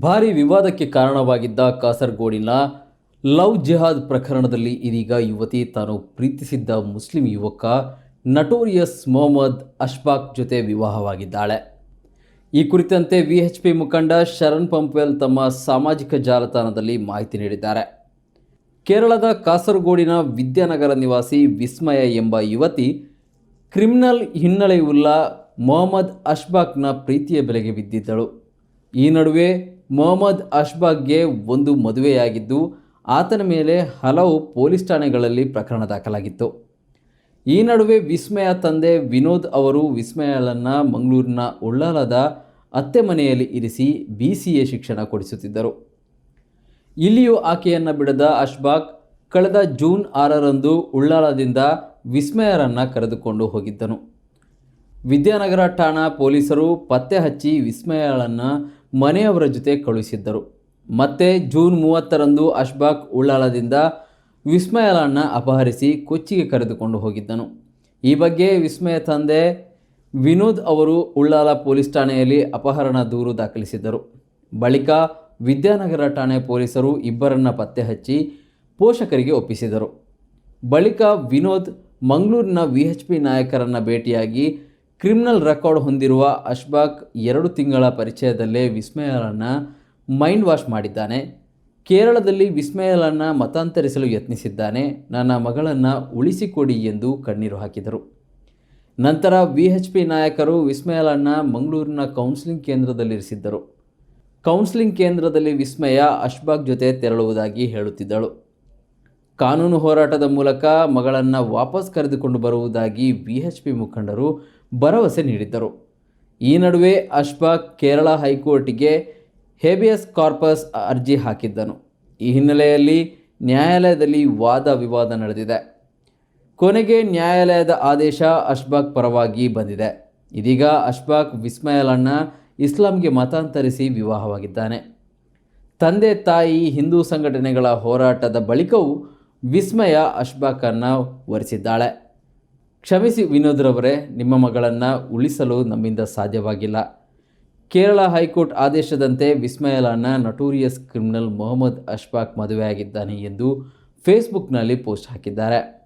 ಭಾರಿ ವಿವಾದಕ್ಕೆ ಕಾರಣವಾಗಿದ್ದ ಕಾಸರಗೋಡಿನ ಲವ್ ಜಿಹಾದ್ ಪ್ರಕರಣದಲ್ಲಿ ಇದೀಗ ಯುವತಿ ತಾನು ಪ್ರೀತಿಸಿದ್ದ ಮುಸ್ಲಿಂ ಯುವಕ ನಟೋರಿಯಸ್ ಮೊಹಮ್ಮದ್ ಅಶ್ಫಾಕ್ ಜೊತೆ ವಿವಾಹವಾಗಿದ್ದಾಳೆ. ಈ ಕುರಿತಂತೆ ವಿ ಎಚ್ ಪಿ ಮುಖಂಡ ಶರಣ್ ಪಂಪ್ವೆಲ್ ತಮ್ಮ ಸಾಮಾಜಿಕ ಜಾಲತಾಣದಲ್ಲಿ ಮಾಹಿತಿ ನೀಡಿದ್ದಾರೆ. ಕೇರಳದ ಕಾಸರಗೋಡಿನ ವಿದ್ಯಾನಗರ ನಿವಾಸಿ ವಿಸ್ಮಯ ಎಂಬ ಯುವತಿ ಕ್ರಿಮಿನಲ್ ಹಿನ್ನೆಲೆಯುಳ್ಳ ಮೊಹಮ್ಮದ್ ಅಶ್ಬಾಕ್ನ ಪ್ರೀತಿಯ ಬೆಲೆಗೆ ಬಿದ್ದಿದ್ದಳು. ಈ ನಡುವೆ ಮೊಹಮ್ಮದ್ ಅಶ್ಬಾಗ್ಗೆ ಒಂದು ಮದುವೆಯಾಗಿದ್ದು, ಆತನ ಮೇಲೆ ಹಲವು ಪೊಲೀಸ್ ಠಾಣೆಗಳಲ್ಲಿ ಪ್ರಕರಣ ದಾಖಲಾಗಿತ್ತು. ಈ ನಡುವೆ ವಿಸ್ಮಯ ತಂದೆ ವಿನೋದ್ ಅವರು ವಿಸ್ಮಯಳನ್ನು ಮಂಗಳೂರಿನ ಉಳ್ಳಾಲದ ಅತ್ತೆ ಮನೆಯಲ್ಲಿ ಇರಿಸಿ ಬಿ ಸಿ ಎ ಶಿಕ್ಷಣ ಕೊಡಿಸುತ್ತಿದ್ದರು. ಇಲ್ಲಿಯೂ ಆಕೆಯನ್ನು ಬಿಡದ ಅಶ್ಬಾಗ್ ಕಳೆದ ಜೂನ್ ಆರರಂದು ಉಳ್ಳಾಲದಿಂದ ವಿಸ್ಮಯರನ್ನು ಕರೆದುಕೊಂಡು ಹೋಗಿದ್ದನು. ವಿದ್ಯಾನಗರ ಠಾಣಾ ಪೊಲೀಸರು ಪತ್ತೆ ಹಚ್ಚಿ ವಿಸ್ಮಯಳನ್ನು ಮನೆಯವರ ಜೊತೆ ಕಳುಹಿಸಿದ್ದರು. ಮತ್ತೆ ಜೂನ್ ಮೂವತ್ತರಂದು ಅಶ್ಬಾಕ್ ಉಳ್ಳಾಲದಿಂದ ವಿಸ್ಮಯಲನ್ನ ಅಪಹರಿಸಿ ಕೊಚ್ಚಿಗೆ ಕರೆದುಕೊಂಡು ಹೋಗಿದ್ದನು. ಈ ಬಗ್ಗೆ ವಿಸ್ಮಯ ತಂದೆ ವಿನೋದ್ ಅವರು ಉಳ್ಳಾಲ ಪೊಲೀಸ್ ಠಾಣೆಯಲ್ಲಿ ಅಪಹರಣ ದೂರು ದಾಖಲಿಸಿದ್ದರು. ಬಳಿಕ ವಿದ್ಯಾನಗರ ಠಾಣೆ ಪೊಲೀಸರು ಇಬ್ಬರನ್ನ ಪತ್ತೆ ಹಚ್ಚಿ ಪೋಷಕರಿಗೆ ಒಪ್ಪಿಸಿದರು. ಬಳಿಕ ವಿನೋದ್ ಮಂಗಳೂರಿನ ವಿ ಎಚ್ ಪಿ ನಾಯಕರನ್ನು ಭೇಟಿಯಾಗಿ ಕ್ರಿಮಿನಲ್ ರೆಕಾರ್ಡ್ ಹೊಂದಿರುವ ಅಶ್ಬಾಕ್ ಎರಡು ತಿಂಗಳ ಪರಿಚಯದಲ್ಲೇ ವಿಸ್ಮಯಲನ್ನು ಮೈಂಡ್ ವಾಶ್ ಮಾಡಿದ್ದಾನೆ. ಕೇರಳದಲ್ಲಿ ವಿಸ್ಮಯಲನ್ನು ಮತಾಂತರಿಸಲು ಯತ್ನಿಸಿದ್ದಾನೆ. ನನ್ನ ಮಗಳನ್ನು ಉಳಿಸಿಕೊಡಿ ಎಂದು ಕಣ್ಣೀರು ಹಾಕಿದರು. ನಂತರ ವಿ ಎಚ್ ಪಿ ನಾಯಕರು ವಿಸ್ಮಯಲನ್ನು ಮಂಗಳೂರಿನ ಕೌನ್ಸಿಲಿಂಗ್ ಕೇಂದ್ರದಲ್ಲಿರಿಸಿದ್ದರು. ಕೌನ್ಸಿಲಿಂಗ್ ಕೇಂದ್ರದಲ್ಲಿ ವಿಸ್ಮಯ ಅಶ್ಬಾಗ್ ಜೊತೆ ತೆರಳುವುದಾಗಿ ಹೇಳುತ್ತಿದ್ದಳು. ಕಾನೂನು ಹೋರಾಟದ ಮೂಲಕ ಮಗಳನ್ನು ವಾಪಸ್ ಕರೆದುಕೊಂಡು ಬರುವುದಾಗಿ ವಿ ಎಚ್ ಪಿ ಮುಖಂಡರು ಭರವಸೆ ನೀಡಿದ್ದರು. ಈ ನಡುವೆ ಅಶ್ಫಾಕ್ ಕೇರಳ ಹೈಕೋರ್ಟಿಗೆ ಹೇಬಿಯಸ್ ಕಾರ್ಪಸ್ ಅರ್ಜಿ ಹಾಕಿದ್ದನು. ಈ ಹಿನ್ನೆಲೆಯಲ್ಲಿ ನ್ಯಾಯಾಲಯದಲ್ಲಿ ವಾದ ವಿವಾದ ನಡೆದಿದೆ. ಕೊನೆಗೆ ನ್ಯಾಯಾಲಯದ ಆದೇಶ ಅಶ್ಬಾಕ್ ಪರವಾಗಿ ಬಂದಿದೆ. ಇದೀಗ ಅಶ್ಬಾಕ್ ವಿಸ್ಮಯಲಣ್ಣ ಇಸ್ಲಾಂಗೆ ಮತಾಂತರಿಸಿ ವಿವಾಹವಾಗಿದ್ದಾನೆ. ತಂದೆ ತಾಯಿ ಹಿಂದೂ ಸಂಘಟನೆಗಳ ಹೋರಾಟದ ಬಳಿಕವೂ ವಿಸ್ಮಯ ಅಶ್ಬಾಕನ್ನು ವರಿಸಿದ್ದಾಳೆ. ಕ್ಷಮಿಸಿ ವಿನೋದ್ರವರೇ ನಿಮ್ಮ ಮಗಳನ್ನು ಉಳಿಸಲು ನಮ್ಮಿಂದ ಸಾಧ್ಯವಾಗಿಲ್ಲ. ಕೇರಳ ಹೈಕೋರ್ಟ್ ಆದೇಶದಂತೆ ವಿಸ್ಮಯಲನ್ನ ನಟೋರಿಯಸ್ ಕ್ರಿಮಿನಲ್ ಮೊಹಮ್ಮದ್ ಅಶ್ಫಾಕ್ ಮದುವೆಯಾಗಿದ್ದಾನೆ ಎಂದು ಫೇಸ್ಬುಕ್ನಲ್ಲಿ ಪೋಸ್ಟ್ ಹಾಕಿದ್ದಾರೆ.